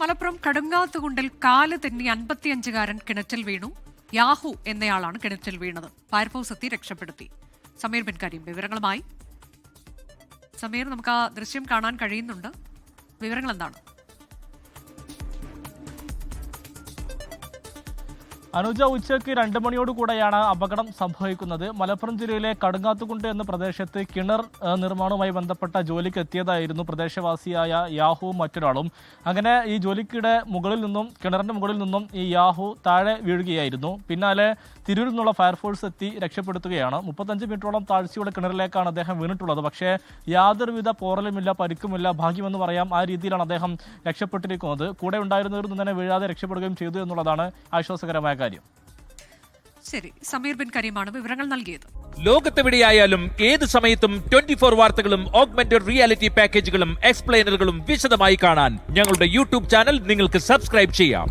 മലപ്പുറം കടുങ്ങാത്തുകുണ്ടിൽ കാൽ തെന്നി അൻപത്തിയഞ്ചുകാരൻ കിണറ്റിൽ വീണു. യാഹു എന്നയാളാണ് കിണറ്റിൽ വീണത്. ഫയർഫോഴ്സ് എത്തി രക്ഷപ്പെടുത്തി. സമീർ ബിൻകാരിയും വിവരങ്ങളുമായി. സമീർ നമുക്ക് ആ ദൃശ്യം കാണാൻ കഴിയുന്നുണ്ട്. വിവരങ്ങൾ എന്താണ് അനുജ ഉച്ചയ്ക്ക് രണ്ട് മണിയോട് കൂടെയാണ് അപകടം സംഭവിക്കുന്നത്. മലപ്പുറം ജില്ലയിലെ കടുങ്ങാത്തുകുണ്ട് എന്ന പ്രദേശത്ത് കിണർ നിർമ്മാണവുമായി ബന്ധപ്പെട്ട ജോലിക്ക് എത്തിയതായിരുന്നു പ്രദേശവാസിയായ യാഹുവും മറ്റൊരാളും. അങ്ങനെ ഈ ജോലിക്കിടെ മുകളിൽ നിന്നും കിണറിന്റെ മുകളിൽ നിന്നും ഈ യാഹു താഴെ വീഴുകയായിരുന്നു. പിന്നാലെ തിരൂരിൽ നിന്നുള്ള ഫയർഫോഴ്സ് എത്തി രക്ഷപ്പെടുത്തുകയാണ്. മുപ്പത്തഞ്ച് മീറ്ററോളം താഴ്ചയുടെ കിണറിലേക്കാണ് അദ്ദേഹം വീണിട്ടുള്ളത്. പക്ഷേ യാതൊരുവിധ പോറലുമില്ല പരിക്കുമില്ല ഭാഗ്യമെന്ന് പറയാം ആ രീതിയിലാണ് അദ്ദേഹം രക്ഷപ്പെട്ടിരിക്കുന്നത്. കൂടെ ഉണ്ടായിരുന്നവർ തന്നെ വീഴാതെ രക്ഷപ്പെടുകയും ചെയ്തു എന്നുള്ളതാണ് ആശ്വാസകരമായ കാര്യം. ശരി സമീർ ബിൻ കരീമാണ് വിവരങ്ങൾ നൽകിയത്. ലോകത്തെവിടെയായാലും ഏത് സമയത്തും ട്വന്റി ഫോർ വാർത്തകളും ഓഗ്മെന്റഡ് റിയാലിറ്റി പാക്കേജുകളും എക്സ്പ്ലെയിനറുകളും വിശദമായി കാണാൻ ഞങ്ങളുടെ യൂട്യൂബ് ചാനൽ നിങ്ങൾക്ക് സബ്സ്ക്രൈബ് ചെയ്യാം.